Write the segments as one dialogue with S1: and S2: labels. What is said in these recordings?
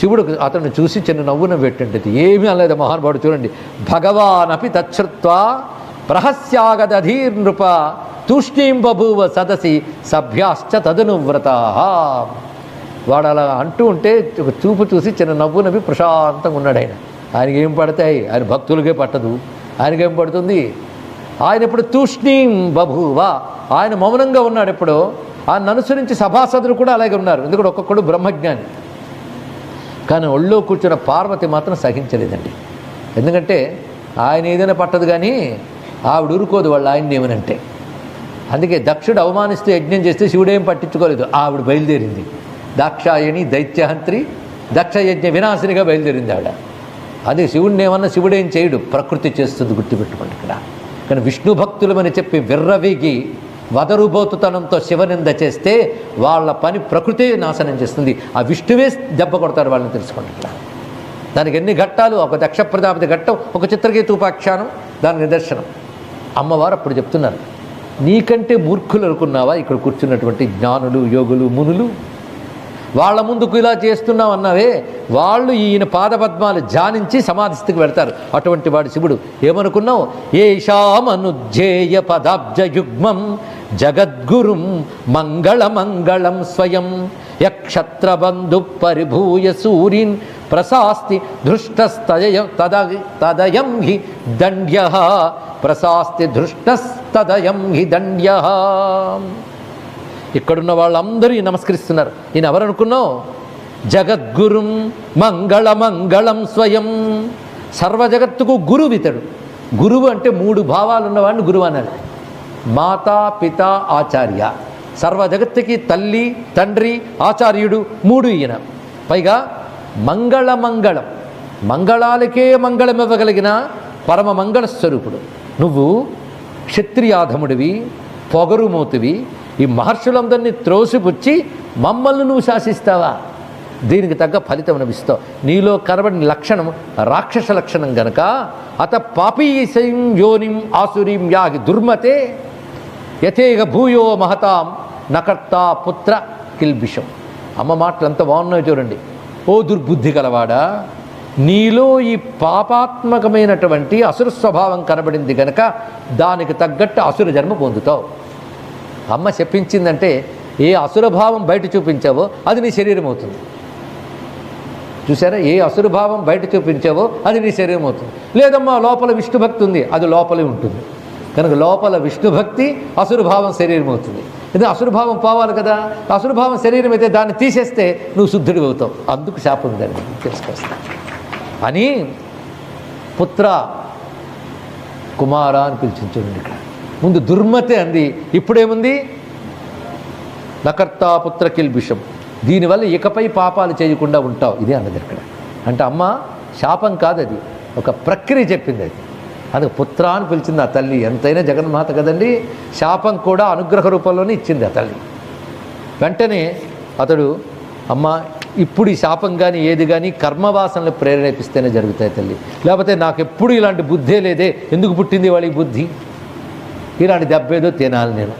S1: శివుడు అతన్ని చూసి చిన్న నవ్వున పెట్టండి ఏమీ అనలేదు మహానుభావుడు చూడండి. భగవాన్ అపి తచ్చృత్వ ప్రహస్యాగదధీర్ నృప తూష్ణీం బభూవ సదసి సభ్యాశ్చ తదనువ్రతా. వాడు అలా అంటూ ఉంటే ఒక చూపు చూసి చిన్న నవ్వు నవ్వి ప్రశాంతంగా ఉన్నాడు ఆయన. ఆయనకి ఏం పడతాయి? ఆయన భక్తులకే పట్టదు. ఆయనకేం పడుతుంది? ఆయన ఇప్పుడు తూష్ణీం బభూవ ఆయన మౌనంగా ఉన్నాడు ఎప్పుడో. ఆయన అనుసరించి సభాసదులు కూడా అలాగే ఉన్నారు. ఎందుకంటే ఒక్కొక్కడు బ్రహ్మజ్ఞాని. కానీ ఒళ్ళో కూర్చున్న పార్వతి మాత్రం సహించలేదండి. ఎందుకంటే ఆయన ఏదైనా పట్టదు కానీ ఆవిడ ఊరుకోదు వాళ్ళు ఆయన్ని ఏమనంటే. అందుకే దక్షుడు అవమానిస్తూ యజ్ఞం చేస్తే శివుడేం పట్టించుకోలేదు. ఆవిడ బయలుదేరింది. దాక్షాయణి దైత్యహంత్రి దక్ష యజ్ఞ వినాశినిగా బయలుదేరింది ఆవిడ. అదే శివుడిని ఏమన్నా శివుడేం చేయడు. ప్రకృతి చేస్తుంది గుర్తుపెట్టుకోండి ఇక్కడ. కానీ విష్ణు భక్తులమని చెప్పి విర్రవీగి వదరుబోతుతనంతో శివనింద చేస్తే వాళ్ళ పని ప్రకృతే నాశనం చేస్తుంది. ఆ విష్ణువే దెబ్బ కొడతాడు వాళ్ళని తెలుసుకోండి ఇక్కడ. దానికి ఎన్ని ఘట్టాలు? ఒక దక్ష ప్రజాపతి ఘట్టం ఒక చిత్రకేతుపాఖ్యానం దాని నిదర్శనం. అమ్మవారు అప్పుడు చెప్తున్నారు నీకంటే మూర్ఖులు అనుకున్నావా? ఇక్కడ కూర్చున్నటువంటి జ్ఞానులు యోగులు మునులు వాళ్ళ ముందుకు ఇలా చేస్తున్నాం అన్నావే వాళ్ళు ఈయన పాదపద్మాలు ధ్యానించి సమాధి స్థితికి వెళ్తారు అటువంటి వాడు శివుడు. ఏమనుకున్నావు? ఏషామనుజ్జేయ పదాబ్జ యుగ్మం జగద్గురుం మంగళమంగళం స్వయం. యక్షత్రబంధు పరిభూయ సూరీన్ ప్రశాస్తి ధృష్టస్తయ తద తదయం హి దండ్య. ప్రశాస్తి ధృష్టస్తదయం హి దండ్య. ఇక్కడున్న వాళ్ళందరూ నమస్కరిస్తున్నారు. ఈయన ఎవరనుకున్నావు? జగద్గురుం మంగళ మంగళం స్వయం. సర్వ జగత్తుకు గురువు ఇతడు. గురువు అంటే మూడు భావాలు ఉన్నవాడిని గురువు అనాలి మాతా పిత ఆచార్య. సర్వ జగత్తుకి తల్లి తండ్రి ఆచార్యుడు మూడు ఈయన. పైగా మంగళ మంగళం. మంగళాలకే మంగళం ఇవ్వగలిగిన పరమ మంగళ స్వరూపుడు నువ్వు క్షత్రియాధముడివి పొగరుమూతివి ఈ మహర్షులందరినీ త్రోసిపుచ్చి మమ్మల్ని నువ్వు శాసిస్తావా? దీనికి తగ్గ ఫలితం లభిస్తావు నీలో కనబడిన లక్షణం రాక్షస లక్షణం గనక అత పాపీశం యోనిం ఆసురీం యాగి దుర్మతే యథేగ భూయో మహతాం నకర్త పుత్ర కిల్బిషం అమ్మ మాటలు ఎంత బాగున్నాయో చూడండి. ఓ దుర్బుద్ధి గలవాడా నీలో ఈ పాపాత్మకమైనటువంటి అసుర స్వభావం కనబడింది గనక దానికి తగ్గట్టు అసుర జన్మ పొందుతావు. అమ్మ చెప్పించిందంటే ఏ అసురభావం బయట చూపించావో అది నీ శరీరం అవుతుంది. చూసారా? ఏ అసురభావం బయట చూపించావో అది నీ శరీరం అవుతుంది. లేదమ్మా లోపల విష్ణుభక్తి ఉంది. అది లోపలే ఉంటుంది. కనుక లోపల విష్ణుభక్తి అసురభావం శరీరం అవుతుంది. ఇది అసురభావం పోవాలి కదా. అసురభావం శరీరం అయితే దాన్ని తీసేస్తే నువ్వు శుద్ధుడి అవుతావు. అందుకు శాపం ఉందండి తెలుసుకొస్తా అని పుత్ర కుమార అని పిలిచించండి ఇక్కడ. ముందు దుర్మతే అంది. ఇప్పుడేముంది? నకర్తా పుత్ర కిల్బిషం దీనివల్ల ఇకపై పాపాలు చేయకుండా ఉంటావు. ఇదే అన్నది ఇక్కడ. అంటే అమ్మ శాపం కాదు అది ఒక ప్రక్రియ చెప్పింది అది. అది పుత్ర అని పిలిచింది ఆ తల్లి. ఎంతైనా జగన్మాత కదండి శాపం కూడా అనుగ్రహ రూపంలోనే ఇచ్చింది ఆ తల్లి. వెంటనే అతడు అమ్మ ఇప్పుడు ఈ శాపం కానీ ఏది కానీ కర్మవాసనలు ప్రేరేపిస్తేనే జరుగుతాయి తల్లి. లేకపోతే నాకు ఎప్పుడు ఇలాంటి బుద్ధే లేదే. ఎందుకు పుట్టింది వాళ్ళ ఈ బుద్ధి? ఇలాంటి దెబ్బేదో తినాలి నేను.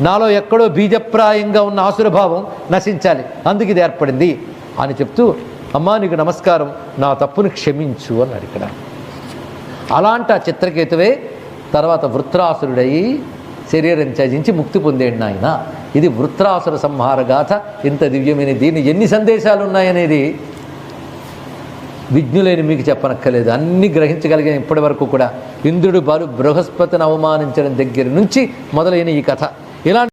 S1: నాలో ఎక్కడో బీజప్రాయంగా ఉన్న ఆసురభావం నశించాలి. అందుకు ఇది ఏర్పడింది అని చెప్తూ అమ్మా నీకు నమస్కారం. నా తప్పుని క్షమించు అని ఇక్కడ అలాంటి ఆ చిత్రకేతువే తర్వాత వృత్రాసురుడయి శరీరం త్యజించి ముక్తి పొందేడు నాయన. ఇది వృత్రాసుర సంహార గాథ. ఇంత దివ్యమైన దీని ఎన్ని సందేశాలు ఉన్నాయనేది విజ్ఞులైన మీకు చెప్పనక్కర్లేదు. అన్ని గ్రహించగలిగిన ఇప్పటి వరకు కూడా ఇంద్రుడు బరు బృహస్పతిని అవమానించడం దగ్గర నుంచి మొదలైన ఈ కథ. ఇలాంటి